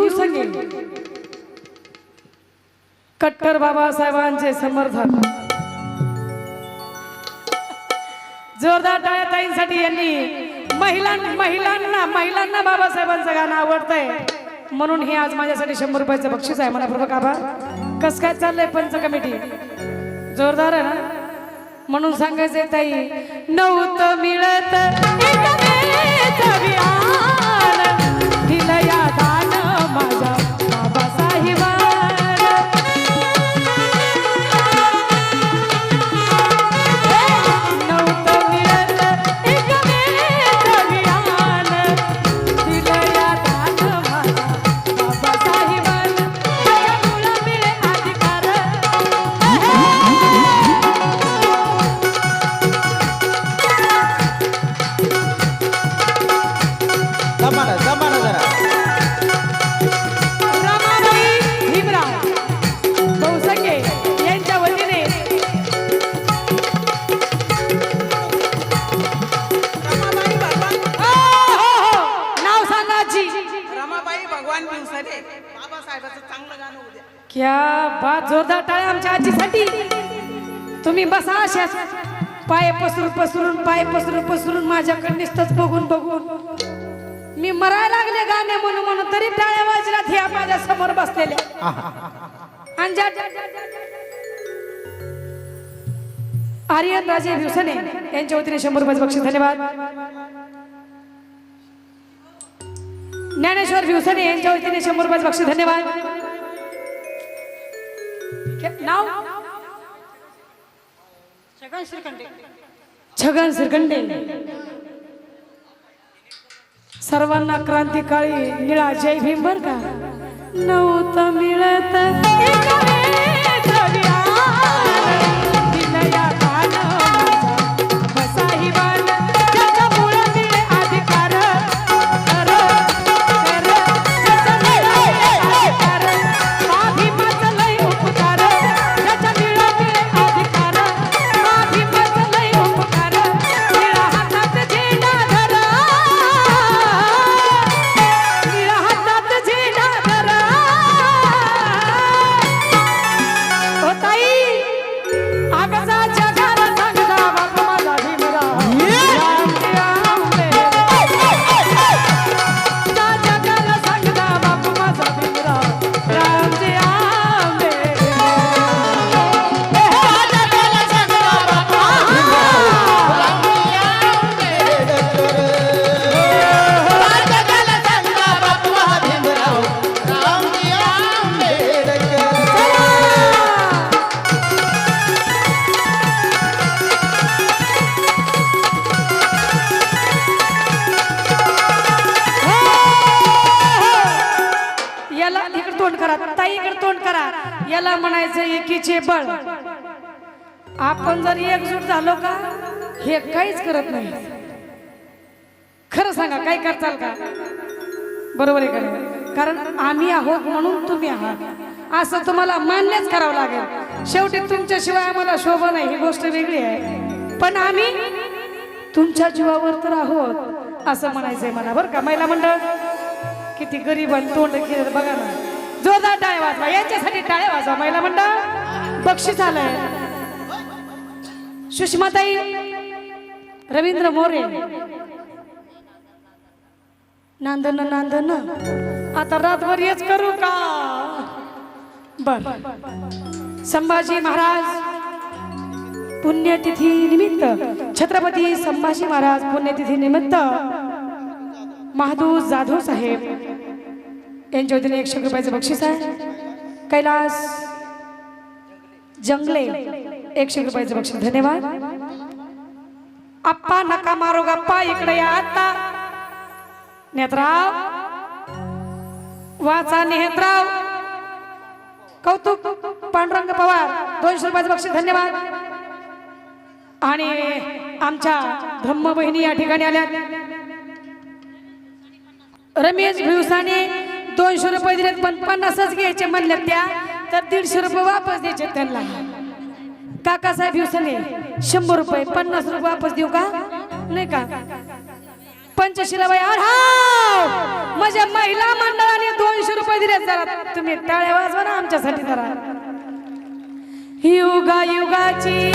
भिवसंगे कट्टर बाबासाहेबांचे समर्थन जोरदार टाळ्याताईंसाठी यांनी महिलां महिलांना महिलांना बाबासाहेबांचं गाणं आवडतंय. म्हणून हे आज माझ्यासाठी शंभर रुपयाचं बक्षीस आहे. मनापूर्वक आभार. कस काय चाललंय पंच कमिटी? जोरदार आहे ना? म्हणून सांगायचंय ताई नव्हतं मिळत. भगवान दिवसाने बाबासाहेबाचं चांगलं गाणं उद्या क्या बात जोरदार टाळ्या आमच्या आजीसाठी. तुम्ही बसा अशाच पाय पसरून पसरून पाय पसरून पसरून माझ्याकडे नुसतंच बघून बघून. मी मरायला लागले गाणे म्हणून म्हणून तरी टाळ्या वाजल्यात ह्या माझ्यासमोर बसलेले. आणि ज्या- आर्यन राजे दिवसाने यांच्या वतीने शंभर रुपयाचं बक्षीस. धन्यवाद. ज्ञानेश्वर भिवसने यांच्या वतीने शंभर रुपयाचं बक्षीस धन्यवाद. नाव? छगन श्रीखंडे. सर्वांना क्रांतिकाळी निळा जय भीम बर का? नव्हतं मिळत याला इकडे तोंड करा. ताई इकडे तोंड करा. याला म्हणायचं एकीचे बळ. आपण जर एकजूट झालो का हे काहीच करत नाही. खरं सांगा काय करताल का? बरोबर आहे का कारण आम्ही आहोत म्हणून तुम्ही आहात. असं तुम्हाला मान्यच करावं लागेल. शेवटी तुमच्याशिवाय आम्हाला शोभा नाही ही गोष्ट वेगळी आहे. पण आम्ही तुमच्या जीवावर तर आहोत असं म्हणायचंय मला. बरं का महिला मंडळ? किती गरीब आणि तोंड केलं बघा ना. जोरदार टाळ्या वाजवा. यांच्यासाठी टाळ्या वाजवा महिला मंडळ. बक्षीस आलंय. सुषमाताई रवींद्र मोरे. नांदन नांदन. आता रातभर येच करू का? बर. संभाजी महाराज पुण्यतिथी निमित्त. छत्रपती संभाजी महाराज पुण्यतिथी निमित्त. महादू जाधव साहेब. यांच्या वतीने एकशे रुपयाचं बक्षीस आहे. कैलास जंगले एकशे रुपयाचं बक्षीस. धन्यवाद. आप्पा नका मारो गप्पा इकडे या आता. नेत्राव. वाचा नेत्राव कौतुक पांडुरंग पवार दोनशे रुपयाचं बक्षीस. धन्यवाद. आणि आमच्या धम्म बहिणी या ठिकाणी आल्या रमेश भिवसाने दोनशे रुपये दिलेत पण पन्नासच घ्यायचे म्हणल्यात त्या तर दीडशे रुपये वापस द्यायचे त्यांना. काका काकासाहेब हिवसने शंभर रुपये पन्नास रुपये वापस देऊ का? नाही का? पंचशिला बाई अरे माझ्या महिला मंडळाने दोनशे रुपये दिले जरा. तुम्ही टाळ्या वाजवा ना आमच्यासाठी जरा. युगा युगाची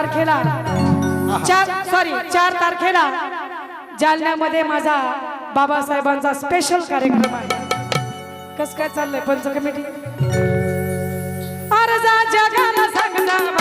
तारखेला. चार सॉरी चार तारखेला जालन्यामध्ये माझा बाबासाहेबांचा स्पेशल कार्यक्रम आहे. कस काय चाललंय पंच कमिटी अर्जा जगाला सांगता.